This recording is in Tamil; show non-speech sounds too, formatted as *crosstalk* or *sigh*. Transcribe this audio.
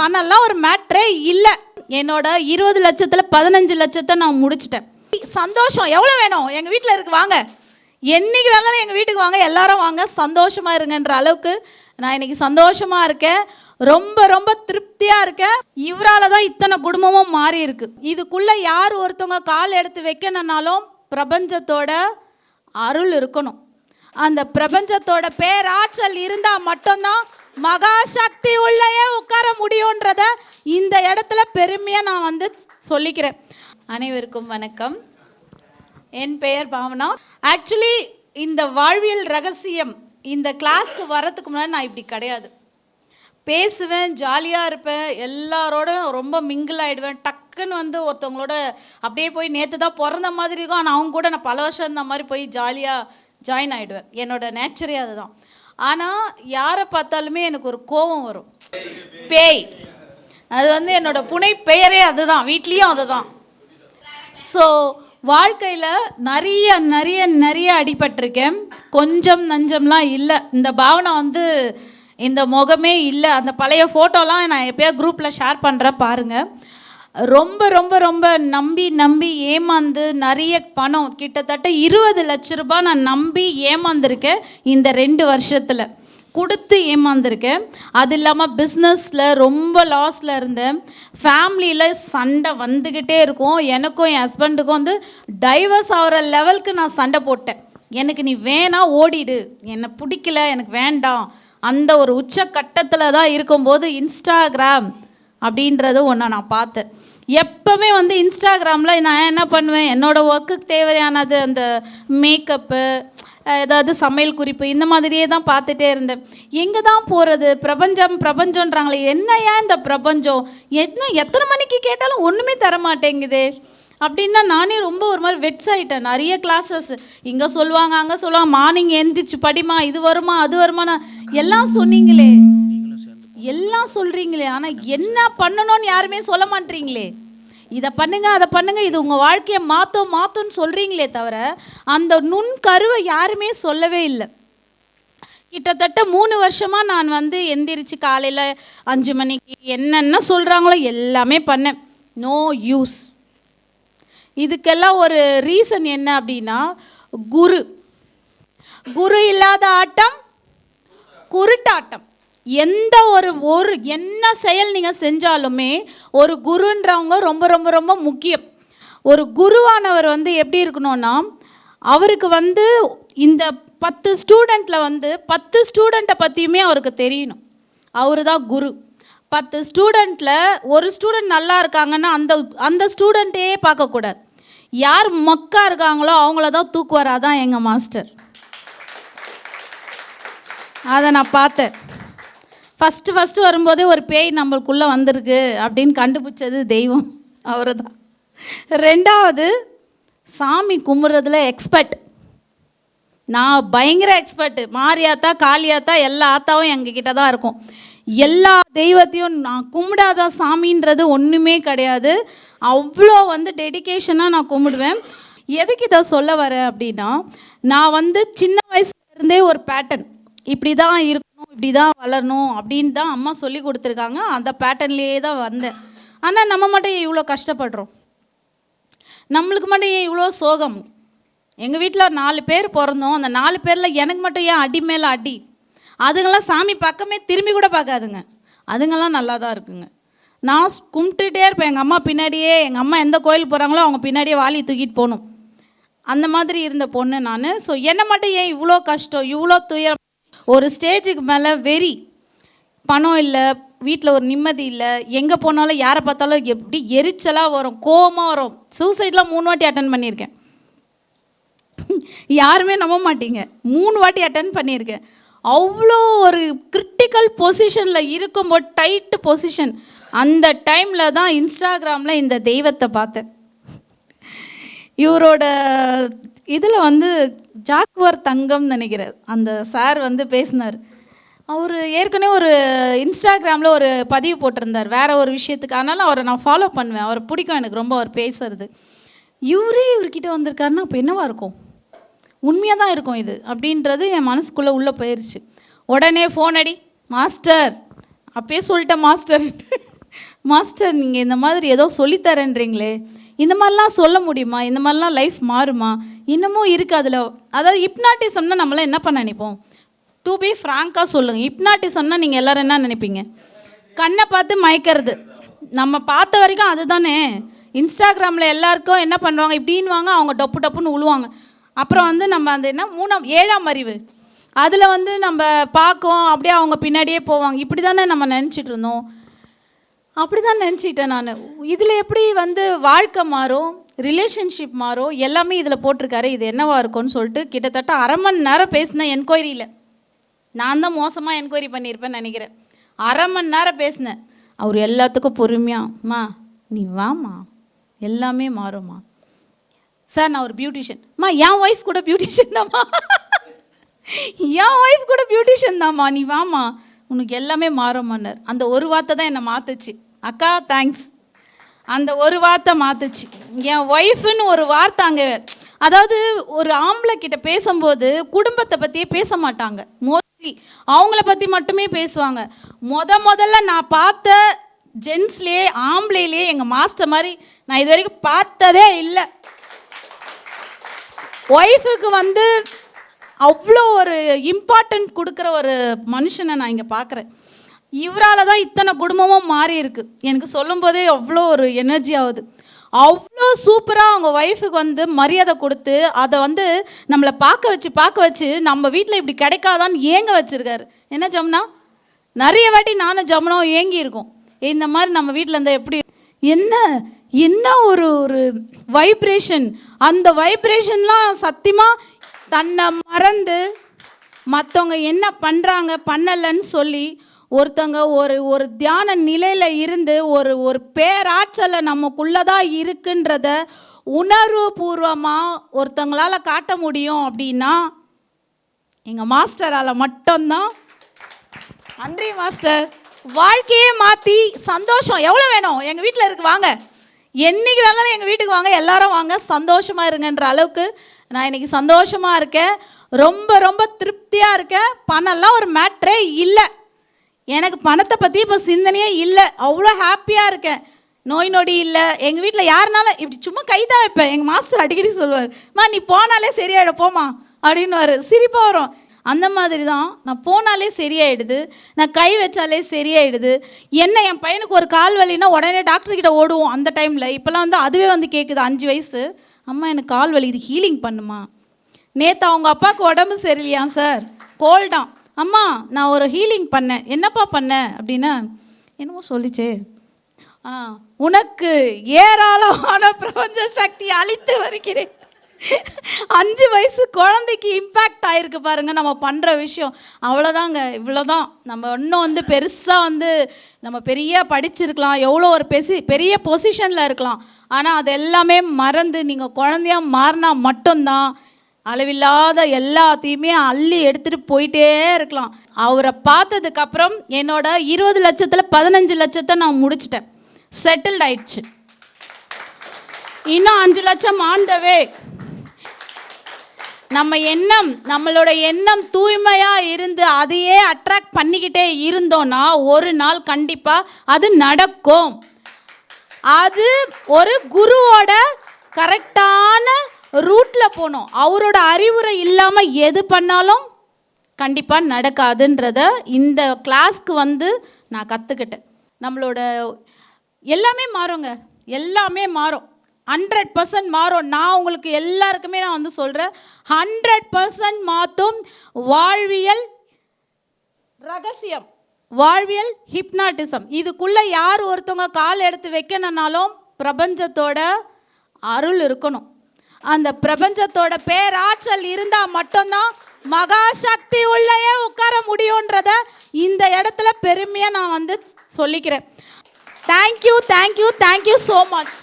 பணம்லாம் ஒரு மேட்ரே இல்லை. என்னோட இருபது லட்சத்தில் பதினஞ்சு லட்சத்தை நான் முடிச்சிட்டேன். சந்தோஷம். எவ்வளோ வேணும்? எங்கள் வீட்டில் இருக்கு வாங்க. என்னைக்கு வேணாலும் எங்கள் வீட்டுக்கு வாங்க எல்லாரும் வாங்க. சந்தோஷமாக இருங்கன்ற அளவுக்கு நான் இன்னைக்கு சந்தோஷமாக இருக்கேன். ரொம்ப ரொம்ப திருப்தியாக இருக்கேன். இவரால் தான் இத்தனை குடும்பமும் மாறி இருக்கு. இதுக்குள்ளே யார் ஒருத்தவங்க கால் எடுத்து வைக்கணும்னாலும் பிரபஞ்சத்தோட அருள் இருக்கணும். அந்த பிரபஞ்சத்தோட பேராற்றல் இருந்தால் மட்டும்தான் மகா சக்தி உள்ளேயே உட்கார முடியுன்றத இந்த இடத்துல பெருமையாக நான் வந்து சொல்லிக்கிறேன். அனைவருக்கும் வணக்கம். என் பெயர் பாவனா. ஆக்சுவலி இந்த வாழ்வியல் ரகசியம் இந்த கிளாஸ்க்கு வரதுக்கு முன்னாடி நான் இப்படி கிடையாது. பேசுவேன் ஜாலியாக இருப்பேன் எல்லாரோட ரொம்ப மிங்கிள் ஆகிடுவேன் டக்குன்னு வந்து ஒருத்தவங்களோட அப்படியே போய் நேற்று தான் பிறந்த மாதிரி இருக்கும். ஆனால் அவங்க கூட நான் பல வருஷம் இருந்த மாதிரி போய் ஜாலியாக ஜாயின் ஆகிடுவேன் என்னோட நேச்சரே அதுதான். ஆனால் யாரை பார்த்தாலுமே எனக்கு ஒரு கோபம் வரும். பேய். அது வந்து என்னோட புனை பெயரே அதுதான். வீட்லேயும் அதுதான். ஸோ வாழ்க்கையில் நிறைய நிறைய நிறைய அடிபட்டிருக்கேன். கொஞ்சம் நஞ்சம்லாம் இல்லை. இந்த பாவனை வந்து இந்த முகமே இல்லை. அந்த பழைய ஃபோட்டோலாம் நான் எப்போயா குரூப்பில் ஷேர் பண்ணுறேன் பாருங்கள் ரொம்ப ரொம்ப ரொம்ப நம்பி நம்பி ஏமாந்து நிறைய பணம் கிட்டத்தட்ட இருபது லட்ச ரூபாய் நான் நம்பி ஏமாந்துருக்கேன் இந்த ரெண்டு வருஷத்தில். கொடுத்து ஏமாந்துருக்கேன். அது இல்லாமல் பிஸ்னஸில் ரொம்ப லாஸில் இருந்தேன். ஃபேமிலியில் சண்டை வந்துக்கிட்டே இருக்கும். எனக்கும் என் ஹஸ்பண்டுக்கும் வந்து டைவர்ஸ் ஆகிற லெவலுக்கு நான் சண்டை போட்டேன். எனக்கு நீ வேணா ஓடிடு. என்னை பிடிக்கல எனக்கு வேண்டாம். அந்த ஒரு உச்ச கட்டத்தில் தான் இருக்கும்போது இன்ஸ்டாகிராம் அப்படின்றது ஒன்று நான் பார்த்தேன். எப்போவுமே வந்து இன்ஸ்டாகிராமில் நான் என்ன பண்ணுவேன்? என்னோடய ஒர்க்குக்கு தேவையானது அந்த மேக்கப்பு ஏதாவது சமையல் குறிப்பு இந்த மாதிரியே தான் பார்த்துட்டே இருந்தேன். எங்கே தான் போகிறது பிரபஞ்சம் பிரபஞ்சன்றாங்களே என்ன ஏன் இந்த பிரபஞ்சம்? என்ன எத்தனை மணிக்கு கேட்டாலும் ஒன்றுமே தர மாட்டேங்குதே அப்படின்னா நானே ரொம்ப ஒரு மாதிரி வெட்ஸ் ஆகிட்டேன் நிறைய கிளாஸஸ் இங்கே சொல்லுவாங்க அங்கே சொல்லுவாங்க மார்னிங் எந்திரிச்சு படிமா இது வருமா அது வருமானா எல்லாம் சொன்னீங்களே. எல்லாம் சொல்கிறீங்களே ஆனால் என்ன பண்ணணும்னு யாருமே சொல்ல மாட்டீங்களே. இதை பண்ணுங்க அதை பண்ணுங்க இது உங்கள் வாழ்க்கையை மாற்றும் மாற்றும்னு சொல்கிறீங்களே தவிர அந்த நுண் கருவை யாருமே சொல்லவே இல்லை. கிட்டத்தட்ட மூணு வருஷமாக நான் வந்து எந்திரிச்சு காலையில் அஞ்சு மணிக்கு என்னென்ன சொல்கிறாங்களோ எல்லாமே பண்ணேன். நோ யூஸ் இதுக்கெல்லாம் ஒரு ரீசன் என்ன அப்படின்னா குரு. குரு இல்லாத ஆட்டம் குருட்டாட்டம். எந்த ஒரு ஒரு என்ன செயல் நீங்கள் செஞ்சாலுமே ஒரு குருன்றவங்க ரொம்ப ரொம்ப ரொம்ப முக்கியம். ஒரு குருவானவர் வந்து எப்படி இருக்கணும்னா அவருக்கு வந்து இந்த பத்து ஸ்டூடெண்ட்டில் வந்து பத்து ஸ்டூடெண்ட்டை பற்றியுமே அவருக்கு தெரியணும். அவர் தான் குரு. பத்து ஸ்டூடெண்ட்டில் ஒரு ஸ்டூடெண்ட் நல்லா இருக்காங்கன்னா அந்த அந்த ஸ்டூடெண்ட்டே பார்க்கக்கூடாது. யார் மக்கா இருக்காங்களோ அவங்கள தான் தூக்குவார். அதான் எங்கள் மாஸ்டர் அதை நான் பார்த்தேன். ஃபஸ்ட்டு ஃபஸ்ட்டு வரும்போதே ஒரு பேய் நம்மளுக்குள்ளே வந்திருக்கு அப்படின்னு கண்டுபிடிச்சது தெய்வம். அவரு தான் ரெண்டாவது சாமி கும்பிட்றதுல எக்ஸ்பர்ட் நான் பயங்கர எக்ஸ்பர்ட்டு மாரியாத்தா காளியாத்தா எல்லா ஆத்தாவும் எங்ககிட்ட தான் இருக்கும். எல்லா தெய்வத்தையும் நான் கும்பிடாத சாமின்றது ஒன்றுமே கிடையாது. அவ்வளோ வந்து டெடிகேஷனாக நான் கும்பிடுவேன். எதுக்கு இதை சொல்ல வரேன் அப்படின்னா நான் வந்து சின்ன வயசுலேருந்தே ஒரு பேட்டர்ன் இப்படி தான் இருக்கும் இப்படி தான் வளரணும் அப்படின்னு தான் அம்மா சொல்லி கொடுத்துருக்காங்க. அந்த பேட்டர்ன்லேயே தான் வந்தேன். ஆனால் நம்ம மட்டும் ஏன் இவ்வளோ கஷ்டப்படுறோம்? நம்மளுக்கு மட்டும் ஏன் இவ்வளோ சோகம்? எங்கள் வீட்டில் நாலு பேர் பிறந்தோம். அந்த நாலு பேரில் எனக்கு மட்டும் ஏன் அடி மேலே அடி? அதுங்கெல்லாம் சாமி பக்கமே திரும்பி கூட பார்க்காதுங்க. அதுங்கெல்லாம் நல்லா தான் இருக்குங்க. நான் கும்பிட்டுட்டே இருப்பேன். எங்கள் அம்மா பின்னாடியே எங்கள் அம்மா எந்த கோயில் போகிறாங்களோ அவங்க பின்னாடியே வாளி தூக்கிட்டு போகணும். அந்த மாதிரி இருந்த பொண்ணு நான். ஸோ என்னை மட்டும் ஏன் இவ்வளோ கஷ்டம் இவ்வளோ துயரம் ஒரு ஸ்டேஜுக்கு மேலே வெறி பணம் இல்லை வீட்டில் ஒரு நிம்மதி இல்லை எங்கே போனாலும் யாரை பார்த்தாலும் எப்படி எரிச்சலாக வரும் கோவமாக வரும். சூசைட்லாம் மூணு வாட்டி அட்டன் பண்ணியிருக்கேன். யாருமே நம்ப மாட்டீங்க. மூணு வாட்டி அட்டன் பண்ணியிருக்கேன். அவ்வளோ ஒரு கிரிட்டிக்கல் பொசிஷனில் இருக்கும்போது டைட்டு பொசிஷன் அந்த டைமில் தான் இன்ஸ்டாகிராமில் இந்த தெய்வத்தை பார்த்தேன். இவரோட இதில் வந்து ஜாக்வர் தங்கம் நினைக்கிறேன் அந்த சார் வந்து பேசினார். அவர் ஏற்கனவே ஒரு இன்ஸ்டாகிராமில் ஒரு பதிவு போட்டிருந்தார். வேறு ஒரு விஷயத்துக்கு. ஆனாலும் அவரை நான் ஃபாலோ பண்ணுவேன். அவரை பிடிக்கும் எனக்கு ரொம்ப அவர் பேசுறது. இவரே இவர்கிட்ட வந்திருக்காருன்னா அப்போ என்னவா இருக்கும்? உண்மையாக தான் இருக்கும் இது அப்படின்றது என் மனசுக்குள்ளே உள்ளே போயிடுச்சு உடனே ஃபோன் அடி மாஸ்டர் அப்பயே சொல்லிட்டேன் மாஸ்டர் மாஸ்டர் நீங்கள் இந்த மாதிரி ஏதோ சொல்லித்தரேன்றீங்களே. இந்த மாதிரிலாம் சொல்ல முடியுமா? இந்த மாதிரிலாம் லைஃப் மாறுமா? இன்னமும் இருக்குது அதில். அதாவது ஹிப்னாட்டிசம்னா நம்மளாம் என்ன பண்ண நினைப்போம்? டு பி ஃப்ராங்காக சொல்லுங்கள் ஹிப்னாட்டிசம்னா நீங்கள் எல்லோரும் என்ன நினைப்பீங்க? கண்ணை பார்த்து மயக்கிறது. நம்ம பார்த்த வரைக்கும் அதுதானே. இன்ஸ்டாகிராமில் எல்லாருக்கும் என்ன பண்ணுவாங்க இப்படின்வாங்க அவங்க டப்பு டப்புன்னு உழுவாங்க. அப்புறம் வந்து நம்ம அந்த என்ன? மூணாம் ஏழாம் அறிவு. அதில் வந்து நம்ம பார்க்கோம் அப்படியே அவங்க பின்னாடியே போவாங்க. இப்படி தானே நம்ம நினச்சிட்டு இருந்தோம். அப்படி தான் நினச்சிட்டேன் நான். இதில் எப்படி வந்து வாழ்க்கை மாறும் ரிலேஷன்ஷிப் மாறும் எல்லாமே இதில் போட்டிருக்காரு இது என்னவா இருக்கும்னு சொல்லிட்டு கிட்டத்தட்ட அரை மணி நேரம் பேசினேன் என்கொயரியில் நான் தான் மோசமாக என்கொயரி பண்ணியிருப்பேன்னு நினைக்கிறேன். அரை மணி நேரம் பேசினேன். அவர் எல்லாத்துக்கும் பொறுமையாம்மா நீ வாம்மா. எல்லாமே மாறும்மா. சார் நான் ஒரு பியூட்டிஷியன் அம்மா என் ஒய்ஃப் கூட பியூட்டிஷியன் தாம்மா. *laughs* என் ஒய்ஃப் கூட பியூட்டிஷியன் தாம்மா. நீ வாம்மா. உனக்கு எல்லாமே மாறும்னார் அந்த ஒரு வார்த்தை தான் என்னை மாற்றுச்சு அக்கா தேங்க்ஸ் அந்த ஒரு வார்த்தை மாற்றுச்சு என் ஒய்ஃப்னு ஒரு வார்த்தை அங்கே அதாவது ஒரு ஆம்பளை கிட்ட பேசும்போது குடும்பத்தை பற்றியே பேச மாட்டாங்க. மோஸ்ட்லி அவங்கள பற்றி மட்டுமே பேசுவாங்க. முத முதல்ல நான் பார்த்த ஜென்ஸ்லேயே ஆம்பளையிலேயே எங்கள் மாஸ்டர் மாதிரி நான் இது வரைக்கும் பார்த்ததே இல்லை. ஒய்ஃபுக்கு வந்து அவ்வளோ ஒரு இம்பார்ட்டன்ட் கொடுக்குற ஒரு மனுஷனை நான் இங்கே பார்க்குறேன். இவரால் தான் இத்தனை குடும்பமும் மாறி இருக்கு. எனக்கு சொல்லும்போதே அவ்வளோ ஒரு எனர்ஜி ஆகுது. அவ்வளோ சூப்பராக அவங்க ஒய்ஃபுக்கு வந்து மரியாதை கொடுத்து அதை வந்து நம்மளை பார்க்க வச்சு பார்க்க வச்சு நம்ம வீட்டில் இப்படி கிடைக்காதான்னு ஏங்க வச்சுருக்காரு? என்ன ஜம்னா? நிறைய வாட்டி நானும் ஜம்னாவும் ஏங்கி இருக்கோம். இந்த மாதிரி நம்ம வீட்டில் இருந்தால் எப்படி? என்ன என்ன ஒரு ஒரு வைப்ரேஷன் அந்த வைப்ரேஷன்லாம் சத்தியமாக தன்னை மறந்து மற்றவங்க என்ன பண்ணுறாங்க பண்ணலைன்னு சொல்லி ஒருத்தங்க ஒரு ஒரு தியான நிலையில் இருந்து ஒரு ஒரு பேராற்றலை நமக்குள்ளே தான் இருக்குன்றத உணர்வுபூர்வமாக ஒருத்தங்களால் காட்ட முடியும் அப்படின்னா எங்கள் மாஸ்டரால் மட்டும்தான். நன்றி மாஸ்டர். வாழ்க்கையே மாற்றி சந்தோஷம். எவ்வளோ வேணும்? எங்கள் வீட்டில் இருக்கு வாங்க. என்னைக்கு வேணாலும் எங்கள் வீட்டுக்கு வாங்க எல்லாரும் வாங்க சந்தோஷமாக இருங்கன்ற அளவுக்கு நான் இன்னைக்கு சந்தோஷமாக இருக்கேன். ரொம்ப ரொம்ப திருப்தியாக இருக்கேன். பணம்லாம் ஒரு மேட்ரே இல்லை. எனக்கு பணத்தை பற்றி இப்போ சிந்தனையே இல்லை. அவ்வளோ ஹாப்பியாக இருக்கேன். நோய் நொடி இல்லை. எங்கள் வீட்டில் யாருனாலும் இப்படி சும்மா கை தான் வைப்பேன். எங்கள் மாஸ்டர் அடிக்கடி சொல்லுவார் மா நீ போனாலே சரியாயிடும். போமா அப்படின்னு சிரிப்பாக வரும். அந்த மாதிரி தான் நான் போனாலே சரியாயிடுது. நான் கை வச்சாலே சரியாயிடுது. என்ன என் பையனுக்கு ஒரு கால் வலின்னா உடனே டாக்டர்கிட்ட ஓடுவோம் அந்த டைமில் இப்போல்லாம் வந்து அதுவே வந்து கேட்குது அஞ்சு வயசு. அம்மா எனக்கு கால் வலி இது ஹீலிங் பண்ணுமா? நேற்று அவங்க அப்பாவுக்கு உடம்பு சரியில்லையா சார் கோல்டான் அம்மா நான் ஒரு ஹீலிங் பண்ணேன். என்னப்பா பண்ணேன் அப்படின்னா என்னமோ சொல்லிச்சே. ஆ உனக்கு ஏராளமான பிரபஞ்ச சக்தி அளித்து வருகிறேன். அஞ்சு வயசு குழந்தைக்கு இம்பேக்ட் ஆயிருக்கு பாருங்க நம்ம பண்ணுற விஷயம். அவ்வளோதாங்க இவ்வளோதான் நம்ம இன்னும் வந்து பெருசாக வந்து நம்ம பெரிய படிச்சிருக்கலாம் எவ்வளோ ஒரு பெசி பெரிய பொசிஷனில் இருக்கலாம். ஆனால் அது எல்லாமே மறந்து நீங்கள் குழந்தையா மாறினா மட்டும்தான் அளவில்லாத எல்லாத்தையுமே அள்ளி எடுத்துகிட்டு போயிட்டே இருக்கலாம். அவரை பார்த்ததுக்கப்புறம் என்னோட இருபது லட்சத்தில் பதினஞ்சு லட்சத்தை நான் முடிச்சிட்டேன். செட்டில்ட் ஆயிடுச்சு. இன்னும் அஞ்சு லட்சம் ஆண்டவே. நம்ம எண்ணம் நம்மளோட எண்ணம் தூய்மையாக இருந்து அதையே அட்ராக்ட் பண்ணிக்கிட்டே இருந்தோன்னா ஒரு நாள் கண்டிப்பாக அது நடக்கும். அது ஒரு குருவோட கரெக்டான ரூட்டில் போகணும். அவரோட அறிவுரை இல்லாமல் எது பண்ணாலும் கண்டிப்பாக நடக்காதுன்றத இந்த கிளாஸ்க்கு வந்து நான் கற்றுக்கிட்டேன் நம்மளோட எல்லாமே மாறுங்க. எல்லாமே மாறும். ஹண்ட்ரட் பர்சன்ட் மாறும். நான் உங்களுக்கு எல்லாருக்குமே நான் வந்து சொல்கிறேன் ஹண்ட்ரட் பர்சன்ட் மாற்றும் வாழ்வியல் ரகசியம். வாழ்வியல் ஹிப்னாட்டிசம் இதுக்குள்ளே யார் ஒருத்தவங்க கால் எடுத்து வைக்கணும்னாலும் பிரபஞ்சத்தோட அருள் இருக்கணும். அந்த பிரபஞ்சத்தோட பேராற்றல் இருந்தால் மட்டும்தான் மகா சக்தி உள்ளேயே உட்கார முடியுன்றத இந்த இடத்துல பெருமையாக நான் வந்து சொல்லிக்கிறேன். Thank you thank you thank you so much